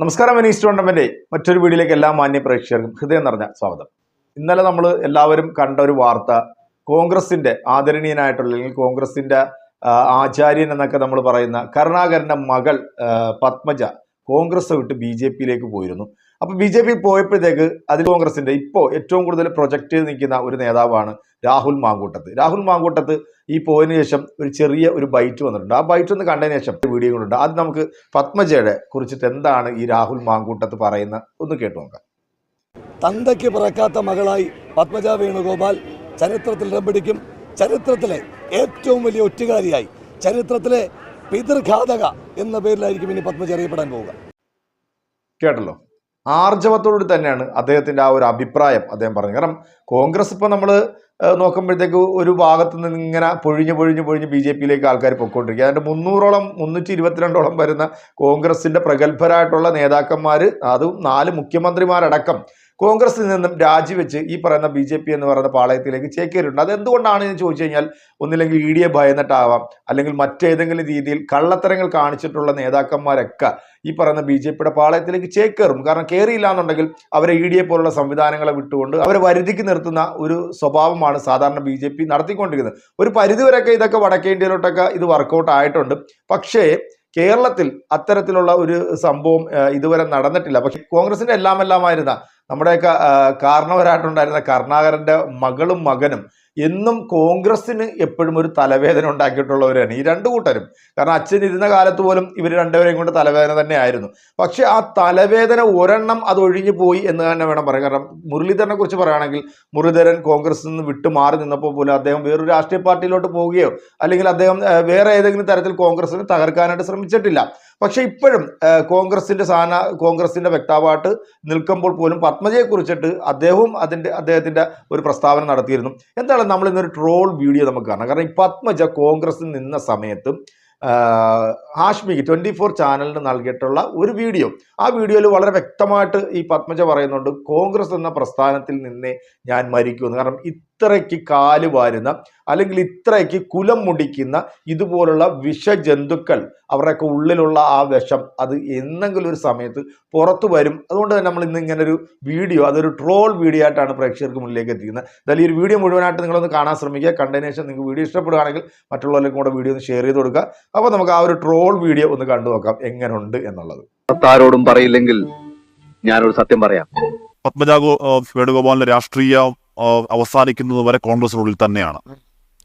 നമസ്കാരം Venice tournament. മറ്റൊരു വീഡിയോയിലേക്ക് എല്ലാ മാന്യ പ്രേക്ഷകർക്കും ഹൃദയം നിറഞ്ഞ സ്വാഗതം. ഇന്നലെ നമ്മൾ എല്ലാവരും കണ്ട ഒരു വാർത്ത കോൺഗ്രസിന്റെ ആദരണീയനായിട്ടുള്ള അല്ലെങ്കിൽ കോൺഗ്രസിന്റെ ആചാര്യൻ എന്നൊക്കെ നമ്മൾ പറയുന്ന കരുണാകരന്റെ മകൾ പത്മജ കോൺഗ്രസ് വിട്ട് ബി ജെ പിയിലേക്ക് പോയിരുന്നു. അപ്പൊ ബി ജെ പി പോയപ്പോഴത്തേക്ക് അതിൽ കോൺഗ്രസിന്റെ ഇപ്പോൾ ഏറ്റവും കൂടുതൽ പ്രൊജക്റ്റ് നിൽക്കുന്ന ഒരു നേതാവാണ് രാഹുൽ മാങ്കൂട്ടത്ത്. രാഹുൽ മാങ്കൂട്ടത്ത് ഈ പോയതിനു ശേഷം ഒരു ചെറിയ ഒരു ബൈറ്റ് വന്നിട്ടുണ്ട്. ആ ബൈറ്റ് ഒന്ന് കണ്ടതിന് ശേഷം വീഡിയോ കൊണ്ടുണ്ട് അത് നമുക്ക് പത്മജയുടെ കുറിച്ചിട്ട് എന്താണ് ഈ രാഹുൽ മാങ്കൂട്ടത്ത് പറയുന്ന ഒന്ന് കേട്ടു നോക്കാം. തന്തയ്ക്ക് പിറക്കാത്ത മകളായി പത്മജ വേണുഗോപാൽ ചരിത്രത്തിൽ ഇടം ചരിത്രത്തിലെ ഏറ്റവും വലിയ ഒറ്റുകാരിയായി. ചരിത്രത്തിലെ പിതൃഘാതക എന്ന പേരിലായിരിക്കും ഇനി പത്മജ അറിയപ്പെടാൻ പോവുക. കേട്ടല്ലോ? ആർജവത്തോടുകൂടി തന്നെയാണ് അദ്ദേഹത്തിന്റെ ആ ഒരു അഭിപ്രായം അദ്ദേഹം പറഞ്ഞു കാരണം കോൺഗ്രസ് ഇപ്പോൾ നമ്മൾ നോക്കുമ്പോഴത്തേക്ക് ഒരു ഭാഗത്ത് നിന്ന് ഇങ്ങനെ പൊഴിഞ്ഞ് പൊഴിഞ്ഞ് പൊഴിഞ്ഞ് ബി ജെ പിയിലേക്ക് ആൾക്കാർ പൊയ്ക്കൊണ്ടിരിക്കുക. അതിന്റെ മുന്നൂറോളം മുന്നൂറ്റി ഇരുപത്തിരണ്ടോളം വരുന്ന കോൺഗ്രസിന്റെ പ്രഗത്ഭരായിട്ടുള്ള നേതാക്കന്മാർ അതും നാല് മുഖ്യമന്ത്രിമാരടക്കം കോൺഗ്രസിൽ നിന്നും രാജിവെച്ച് ഈ പറയുന്ന ബി ജെ പി എന്ന് പറയുന്ന പാളയത്തിലേക്ക് ചേക്കേറിയിട്ടുണ്ട്. അതെന്തുകൊണ്ടാണ് എന്ന് ചോദിച്ചു കഴിഞ്ഞാൽ ഒന്നില്ലെങ്കിൽ ഇ ഡിയെ ഭയന്നിട്ടാവാം അല്ലെങ്കിൽ മറ്റേതെങ്കിലും രീതിയിൽ കള്ളത്തരങ്ങൾ കാണിച്ചിട്ടുള്ള നേതാക്കന്മാരൊക്കെ ഈ പറയുന്ന ബി ജെ പിയുടെ പാളയത്തിലേക്ക് ചേക്കേറും. കാരണം കയറിയില്ല എന്നുണ്ടെങ്കിൽ അവരെ ഇ ഡിയെ പോലുള്ള സംവിധാനങ്ങളെ വിട്ടുകൊണ്ട് അവരെ വരുതിക്ക് നിർത്തുന്ന ഒരു സ്വഭാവമാണ് സാധാരണ ബി ജെ പി നടത്തിക്കൊണ്ടിരിക്കുന്നത്. ഒരു പരിധിവരെയൊക്കെ ഇതൊക്കെ വടക്കേ ഇന്ത്യയിലോട്ടൊക്കെ ഇത് വർക്കൗട്ട് ആയിട്ടുണ്ട്. പക്ഷേ കേരളത്തിൽ അത്തരത്തിലുള്ള ഒരു സംഭവം ഇതുവരെ നടന്നിട്ടില്ല. പക്ഷെ കോൺഗ്രസിന്റെ എല്ലാം എല്ലാമായിരുന്ന നമ്മുടെയൊക്കെ കാരണവരായിട്ടുണ്ടായിരുന്ന കരുണാകരന്റെ മകളും മകനും എന്നും കോൺഗ്രസ്സിന് എപ്പോഴും ഒരു തലവേദന ഉണ്ടാക്കിയിട്ടുള്ളവരാണ് ഈ രണ്ടു കൂട്ടരും. കാരണം അച്ഛൻ ഇരുന്ന കാലത്ത് പോലും ഇവർ രണ്ടുപേരെയും കൊണ്ട് തലവേദന തന്നെയായിരുന്നു. പക്ഷെ ആ തലവേദന ഒരെണ്ണം അത് ഒഴിഞ്ഞു പോയി എന്ന് തന്നെ വേണം പറയാൻ. കാരണം മുരളീധരനെ കുറിച്ച് പറയുകയാണെങ്കിൽ മുരളീധരൻ കോൺഗ്രസിൽ നിന്ന് വിട്ടു മാറി നിന്നപ്പോൾ പോലും അദ്ദേഹം വേറൊരു രാഷ്ട്രീയ പാർട്ടിയിലോട്ട് പോവുകയോ അല്ലെങ്കിൽ അദ്ദേഹം വേറെ ഏതെങ്കിലും തരത്തിൽ കോൺഗ്രസിനെ തകർക്കാനായിട്ട് ശ്രമിച്ചിട്ടില്ല. പക്ഷേ ഇപ്പോഴും കോൺഗ്രസിന്റെ സാന സ്ഥാന കോൺഗ്രസിന്റെ വ്യക്താവായിട്ട് നിൽക്കുമ്പോൾ പോലും പത്മജയെ കുറിച്ചിട്ട് അദ്ദേഹവും അതിന്റെ അദ്ദേഹത്തിന്റെ ഒരു പ്രസ്താവന നടത്തിയിരുന്നു. എന്താണ് നമ്മൾ ഇന്നൊരു ട്രോൾ വീഡിയോ നമുക്ക് കാണാം. കാരണം ഈ പത്മജ കോൺഗ്രസിൽ നിന്ന സമയത്തും ഹാഷ്മിക്ക് ട്വന്റി ഫോർ ചാനലിന് നൽകിയിട്ടുള്ള ഒരു വീഡിയോ ആ വീഡിയോയിൽ വളരെ വ്യക്തമായിട്ട് ഈ പത്മജ പറയുന്നുണ്ട് കോൺഗ്രസ് എന്ന പ്രസ്ഥാനത്തിൽ നിന്നേ ഞാൻ മരിക്കുമെന്ന്. കാരണം ഇത്രയ്ക്ക് കാൽ വാരുന്ന അല്ലെങ്കിൽ ഇത്രയ്ക്ക് കുലം മുടിക്കുന്ന ഇതുപോലുള്ള വിഷജന്തുക്കൾ അവരുടെയൊക്കെ ഉള്ളിലുള്ള ആ വിഷം അത് എന്തെങ്കിലും ഒരു സമയത്ത് പുറത്തു വരും. അതുകൊണ്ട് തന്നെ നമ്മൾ ഇന്ന് ഇങ്ങനെ ഒരു വീഡിയോ അതൊരു ട്രോൾ വീഡിയോ ആയിട്ടാണ് പ്രേക്ഷകർക്ക് മുന്നിലേക്ക് എത്തിക്കുന്നത്. എന്തായാലും ഈ ഒരു വീഡിയോ മുഴുവനായിട്ട് നിങ്ങളൊന്ന് കാണാൻ ശ്രമിക്കുക. കണ്ടതിന് ശേഷം നിങ്ങൾക്ക് വീഡിയോ ഇഷ്ടപ്പെടുകയാണെങ്കിൽ മറ്റുള്ളവർക്കും കൂടെ വീഡിയോ ഒന്ന് ഷെയർ ചെയ്ത് കൊടുക്കുക. അപ്പോൾ നമുക്ക് ആ ഒരു ട്രോൾ വീഡിയോ ഒന്ന് കണ്ടു നോക്കാം എങ്ങനെയുണ്ട് എന്നുള്ളത്. ആരോടും പറയില്ലെങ്കിൽ ഞാനൊരു സത്യം പറയാം. പത്മജ ഗോ- വേണുഗോപാലിന്റെ രാഷ്ട്രീയം അവസാനിക്കുന്നത് വരെ കോൺഗ്രസിനുള്ളിൽ തന്നെയാണ്.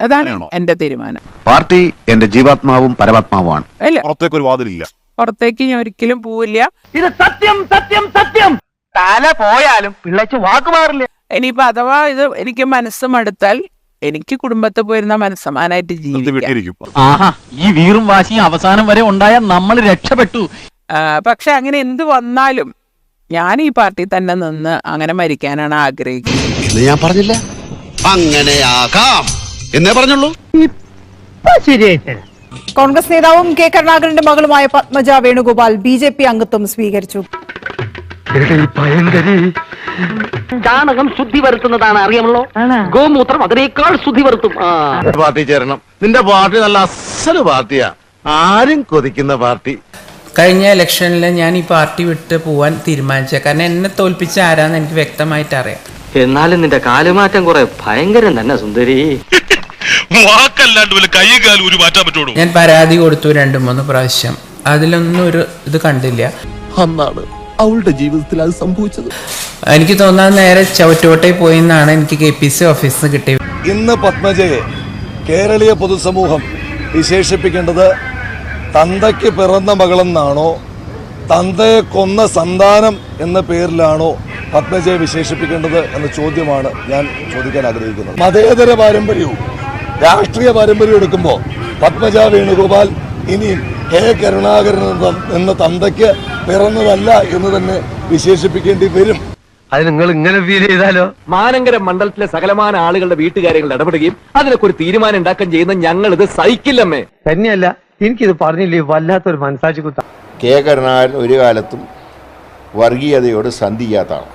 അതാണ്? എന്റെ തീരുമാനം. പാർട്ടി എന്റെ ജീവാത്മാവും പരമാത്മാവുമാണ്. പുറത്തേക്ക് ഒരു വാതിലില്ല. പുറത്തേക്ക് ഞാൻ ഒരിക്കലും പോവില്ല. ഇത് സത്യം സത്യം സത്യം. തല പോയാലും പിള്ളച്ച് വാക്ക് മാറില്ല. ഇനിയിപ്പോ അഥവാ ഇത് എനിക്ക് മനസ്സ് മടുത്താൽ എനിക്ക് കുടുംബത്തെ പോയിരുന്ന മനസ്സമാനായിട്ട് ജീവിക്കും. ആഹാ ഈ വീറും വാശിയും അവസാനം വരെ ഉണ്ടായാൽ നമ്മൾ രക്ഷപ്പെട്ടു. പക്ഷെ അങ്ങനെ എന്ത് വന്നാലും ഞാൻ ഈ പാർട്ടി തന്നെ നിന്ന് അങ്ങനെ മരിക്കാനാണ് ആഗ്രഹിക്കുന്നത്. എന്ന് ഞാൻ പറഞ്ഞില്ല. അങ്ങനെയാകാം. എന്നേ പറഞ്ഞുള്ളൂ. കോൺഗ്രസ് നേതാവും കെ കരുണാകരന്റെ മകളുമായ Padmaja Venugopal B J P അംഗത്വം സ്വീകരിച്ചു. ചാണകം ശുദ്ധി വരുത്തുന്നതാണ് അറിയാമല്ലോ? ഗോമൂത്രം അതിനേക്കാൾ ശുദ്ധി വരുത്തും. പാർട്ടി ചേരണം. നിന്റെ പാർട്ടി നല്ല അസൽ പാർട്ടിയാ. ആരും കൊതിക്കുന്ന പാർട്ടി. കഴിഞ്ഞ ഇലക്ഷനിൽ ഞാൻ ഈ പാർട്ടി വിട്ട് പോവാൻ തീരുമാനിച്ച കാരണം എന്നെ തോൽപ്പിച്ച ആരാന്ന് എനിക്ക് വ്യക്തമായിട്ട് അറിയാം എന്നാലും നിന്റെ കാലുമാറ്റം കുറെ ഭയങ്കരം തന്നെ സുന്ദരി. വാക്കല്ലാണ്ട് വല്ല കൈ കാലും ഒരു മാറ്റാൻ പറ്റുള്ളൂ ഞാൻ പരാതി കൊടുത്തു രണ്ട് മൂന്ന് പ്രാവശ്യം. അതിലൊന്നും ഒരു ഇത് കണ്ടില്ല. അന്നാണ് അവളുടെ ജീവിതത്തിൽ അത് സംഭവിച്ചത്. എനിക്ക് തോന്നാൻ നേരെ ചവറ്റോട്ടെ പോയി എന്നാണ് എനിക്ക് കെ പി സി ഓഫീസിൽ കിട്ടിയത്. ഇന്ന് പത്മജയെ കേരളീയ പൊതുസമൂഹം വിശേഷിപ്പിക്കേണ്ടത് തന്തയ്ക്ക് പിറന്ന മകളെന്നാണോ തന്തയെ കൊന്ന സന്താനം എന്ന പേരിലാണോ പത്മജയെ വിശേഷിപ്പിക്കേണ്ടത് എന്ന ചോദ്യമാണ് ഞാൻ ചോദിക്കാൻ ആഗ്രഹിക്കുന്നത്. മതേതര പാരമ്പര്യവും രാഷ്ട്രീയ പാരമ്പര്യവും എടുക്കുമ്പോൾ പത്മജ വേണുഗോപാൽ ഇനിയും കെ കരുണാകരൻ എന്ന- തന്തയ്ക്ക് പിറന്നതല്ല എന്ന് തന്നെ വിശേഷിപ്പിക്കേണ്ടി വരും. അത് നിങ്ങൾ ഇങ്ങനെ ഫീൽ ചെയ്താലോ? മാനങ്കര മണ്ഡലത്തിലെ സകലമാന ആളുകളുടെ വീട്ടുകാര്യങ്ങൾ ഇടപെടുകയും അതിനൊക്കെ ഒരു തീരുമാനം ഉണ്ടാക്കുകയും ചെയ്യുന്ന ഞങ്ങൾ ഇത് സഹിക്കില്ലമ്മേ. തന്നെയല്ല എനിക്കിത് പറഞ്ഞില്ലേ വല്ലാത്തൊരു മനസാക്ഷി കുത്ത കെ കരുണാകരൻ ഒരു കാലത്തും വർഗീയതയോട് സന്ധി ചെയ്യാത്തതാണ്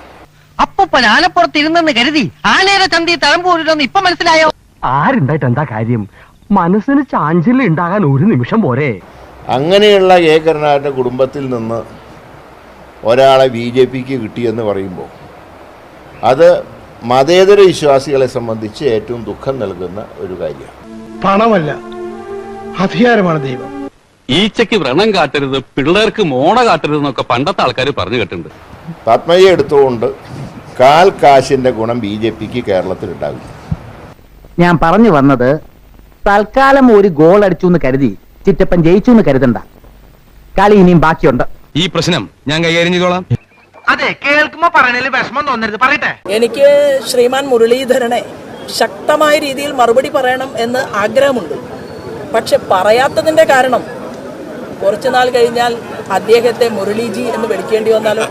അപ്പൂപ്പൻ ആനപ്പുറത്ത് ഇരുന്നെന്ന് കരുതി ആനയുടെ ചന്തി തഴമ്പൂരിലൊന്ന് ഇപ്പൊ മനസ്സിലായോ? ആരുണ്ടായിട്ട് എന്താ കാര്യം? മനസ്സിന് ചാഞ്ചല്യം ഉണ്ടാകാൻ ഒരു നിമിഷം പോരെ. അങ്ങനെയുള്ള കെ കരുണാകരന്റെ കുടുംബത്തിൽ നിന്ന് ഒരാളെ ബി ജെ പിക്ക് കിട്ടിയെന്ന് പറയുമ്പോൾ അത് മതേതര വിശ്വാസികളെ സംബന്ധിച്ച് ഏറ്റവും ദുഃഖം നൽകുന്ന ഒരു കാര്യമാണ്. പണമല്ല അധികാരമാണ് ദൈവം. ഈച്ചയ്ക്ക് വ്രണം കാട്ടരുത് പിള്ളേർക്ക് മോണ കാട്ടരുത് എന്നൊക്കെ പണ്ടത്തെ ആൾക്കാർ പറഞ്ഞു കേട്ടിട്ടുണ്ട്. പത്മജയെ എടുത്തുകൊണ്ട് കാൽ കാശിന്റെ ഗുണം ബി ജെ പിക്ക് കേരളത്തിൽ ഉണ്ടാവില്ല ഞാൻ പറഞ്ഞു വന്നത് തൽക്കാലം ഒരു ഗോൾ അടിച്ചു എന്ന് കരുതി ചിറ്റപ്പൻ ജയിച്ചു എന്ന് കരുതണ്ട. കളി ഇനിയും ബാക്കിയുണ്ട്. ഈ പ്രശ്നം ഞാൻ കൈകാര്യം ചെയ്തോളാം. അതെ കേൾക്കുമ്പോ പറയണതിൽ വിഷമം തോന്നരുത്. പറയട്ടെ. എനിക്ക് ശ്രീമാൻ മുരളീധരനെ ശക്തമായ രീതിയിൽ മറുപടി പറയണം എന്ന് ആഗ്രഹമുണ്ട്. പക്ഷെ പറയാത്തതിന്റെ കാരണം കുറച്ചുനാൾ കഴിഞ്ഞാൽ അദ്ദേഹത്തെ മുരളീജി എന്ന് വിളിക്കേണ്ടി വന്നാലോ?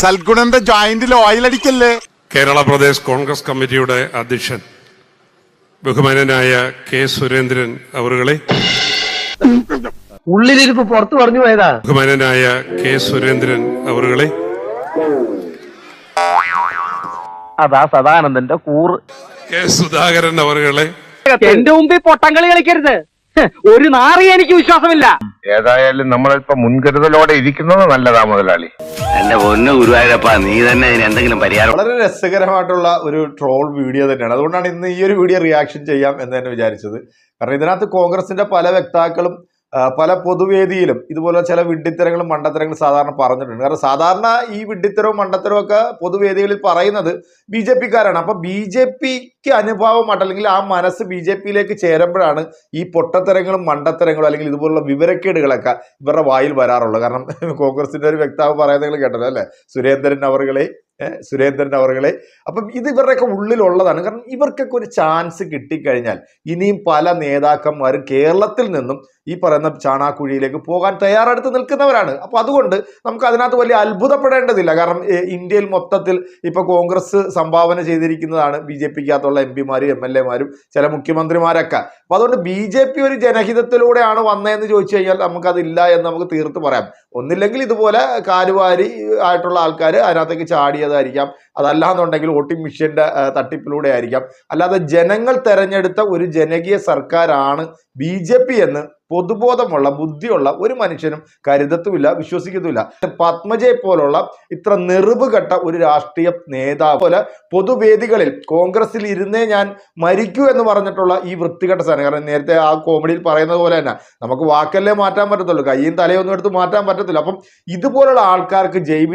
സൽഗുണന്റെ ജോയിന്റിൽ ഓയിൽ അടിക്കല്ലേ? കേരള പ്രദേശ് കോൺഗ്രസ് കമ്മിറ്റിയുടെ അധ്യക്ഷൻ ബഹുമാനനായ കെ സുരേന്ദ്രൻ അവറുകളെ. ഉള്ളിലിരിപ്പ് പുറത്തു പറഞ്ഞു പോയതാ. ബഹുമാനനായ കെ സുരേന്ദ്രൻ അവറുകളെ. അതാ സദാനന്ദന്റെ കൂറ്. കെ സുധാകരൻ അവറുകളെ. എന്റെ മുമ്പിൽ പൊട്ടങ്കളി കളിക്കരുത്. ഒരു നാറി എനിക്ക് വിശ്വാസമില്ല. ഏതായാലും നമ്മളിപ്പോ മുൻകരുതലോടെ ഇരിക്കുന്നത് നല്ലതാ മുതലാളി. എന്റെ പൊന്നു ഗുരുവായൂരപ്പ നീ തന്നെ ഇതിന് എന്തെങ്കിലും പരിഹാരം വളരെ രസകരമായിട്ടുള്ള ഒരു ട്രോൾ വീഡിയോ തന്നെയാണ്. അതുകൊണ്ടാണ് ഇന്ന് ഈ ഒരു വീഡിയോ റിയാക്ഷൻ ചെയ്യാം എന്ന് തന്നെ വിചാരിച്ചത്. കാരണം ഇതിനകത്ത് കോൺഗ്രസിന്റെ പല വക്താക്കളും പല പൊതുവേദിയിലും ഇതുപോലെ ചില വിഡ്ഢിത്തരങ്ങളും മണ്ടത്തരങ്ങളും സാധാരണ പറഞ്ഞിട്ടുണ്ട്. കാരണം സാധാരണ ഈ വിഡ്ഢിത്തരവും മണ്ടത്തരവും ഒക്കെ പൊതുവേദികളിൽ പറയുന്നത് ബി ജെ പിക്കാരാണ്. അപ്പൊ ബി ജെ പിക്ക് അനുഭാവമായിട്ട് അല്ലെങ്കിൽ ആ മനസ്സ് ബി ജെ പിയിലേക്ക് ചേരുമ്പോഴാണ് ഈ പൊട്ടത്തരങ്ങളും മണ്ടത്തരങ്ങളും അല്ലെങ്കിൽ ഇതുപോലുള്ള വിവരക്കേടുകളൊക്കെ ഇവരുടെ വായിൽ വരാറുള്ളത്. കാരണം കോൺഗ്രസിന്റെ ഒരു വ്യക്താവ് പറയുന്നത് കേട്ടല്ലോ അല്ലെ? സുരേന്ദ്രൻ അവറുകളെ സുരേന്ദ്രൻ അവറുകളെ അപ്പം ഇത് ഇവരുടെയൊക്കെ ഉള്ളിലുള്ളതാണ്. കാരണം ഇവർക്കൊക്കെ ഒരു ചാൻസ് കിട്ടിക്കഴിഞ്ഞാൽ ഇനിയും പല നേതാക്കന്മാരും കേരളത്തിൽ നിന്നും ഈ പറയുന്ന ചാണാക്കുഴിയിലേക്ക് പോകാൻ തയ്യാറെടുത്ത് നിൽക്കുന്നവരാണ്. അപ്പോൾ അതുകൊണ്ട് നമുക്ക് അതിനകത്ത് വലിയ അത്ഭുതപ്പെടേണ്ടതില്ല. കാരണം ഇന്ത്യയിൽ മൊത്തത്തിൽ ഇപ്പൊ കോൺഗ്രസ് സംഭാവന ചെയ്തിരിക്കുന്നതാണ് ബി ജെ പിക്കകത്തുള്ള എം പിമാരും എം എൽ എമാരും ചില മുഖ്യമന്ത്രിമാരൊക്കെ. അപ്പോൾ അതുകൊണ്ട് ബി ജെ പി ഒരു ജനഹിതത്തിലൂടെയാണ് വന്നതെന്ന് ചോദിച്ചു കഴിഞ്ഞാൽ നമുക്കതില്ല എന്ന് നമുക്ക് തീർത്ത് പറയാം. ഒന്നില്ലെങ്കിൽ ഇതുപോലെ കാലുവാരി ആയിട്ടുള്ള ആൾക്കാർ അതിനകത്തേക്ക് ചാടിയതായിരിക്കാം അതല്ലാന്നുണ്ടെങ്കിൽ വോട്ടിംഗ് മെഷീന്റെ തട്ടിപ്പിലൂടെ ആയിരിക്കാം. അല്ലാതെ ജനങ്ങൾ തെരഞ്ഞെടുത്ത ഒരു ജനകീയ സർക്കാരാണ് ബി എന്ന് പൊതുബോധമുള്ള ബുദ്ധിയുള്ള ഒരു മനുഷ്യനും കരുതത്തുമില്ല വിശ്വസിക്കത്തുമില്ല. പത്മജയെ പോലുള്ള ഇത്ര നെറിവുകെട്ട ഒരു രാഷ്ട്രീയ നേതാവ് പോലെ പൊതുവേദികളിൽ കോൺഗ്രസിൽ ഇരുന്നേ ഞാൻ മരിക്കൂ എന്ന് പറഞ്ഞിട്ടുള്ള ഈ വൃത്തികെട്ട സാധനം. കാരണം നേരത്തെ ആ കോമഡിയിൽ പറയുന്നത് പോലെ തന്നെ നമുക്ക് വാക്കല്ലേ മാറ്റാൻ പറ്റത്തുള്ളൂ കയ്യും തലയൊന്നും എടുത്ത് മാറ്റാൻ പറ്റത്തില്ല. അപ്പം ഇതുപോലുള്ള ആൾക്കാർക്ക് ജയ്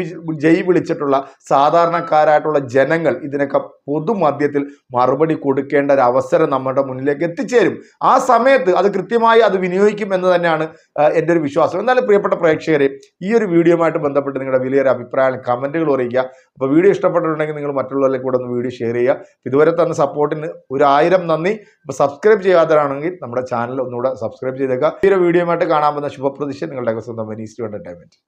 ജയ് വിളിച്ചിട്ടുള്ള സാധാരണക്കാരായിട്ടുള്ള ജനങ്ങൾ ഇതിനൊക്കെ പൊതുമധ്യത്തിൽ മറുപടി കൊടുക്കേണ്ട ഒരു അവസരം നമ്മുടെ മുന്നിലേക്ക് എത്തിച്ചേരും. ആ സമയത്ത് അത് കൃത്യമായി അത് വിനിയോഗിക്കും എന്ന് തന്നെയാണ് എന്റെ ഒരു വിശ്വാസം. എന്നാലും പ്രിയപ്പെട്ട പ്രേക്ഷകരെ ഈ ഒരു വീഡിയോയുമായിട്ട് ബന്ധപ്പെട്ട് നിങ്ങളുടെ വലിയൊരു അഭിപ്രായം കമന്റുകൾ അറിയിക്കുക. അപ്പോൾ വീഡിയോ ഇഷ്ടപ്പെട്ടിട്ടുണ്ടെങ്കിൽ നിങ്ങൾ മറ്റുള്ളവരിലേക്ക് കൂടെ ഒന്ന് വീഡിയോ ഷെയർ ചെയ്യുക. ഇതുവരെ തന്ന സപ്പോർട്ടിന് ഒരു ആയിരം നന്ദി. ഇപ്പോൾ സബ്സ്ക്രൈബ് ചെയ്യാത്തവരാണെങ്കിൽ നമ്മുടെ ചാനൽ ഒന്നുകൂടെ സബ്സ്ക്രൈബ് ചെയ്തേക്കുക. ഈ ഒരു വീഡിയോയുമായിട്ട് കാണാൻ പോകുന്ന ശുഭപ്രതീക്ഷ. നിങ്ങളുടെ സ്വന്തം മനീസ് എന്റർടൈൻമെന്റ്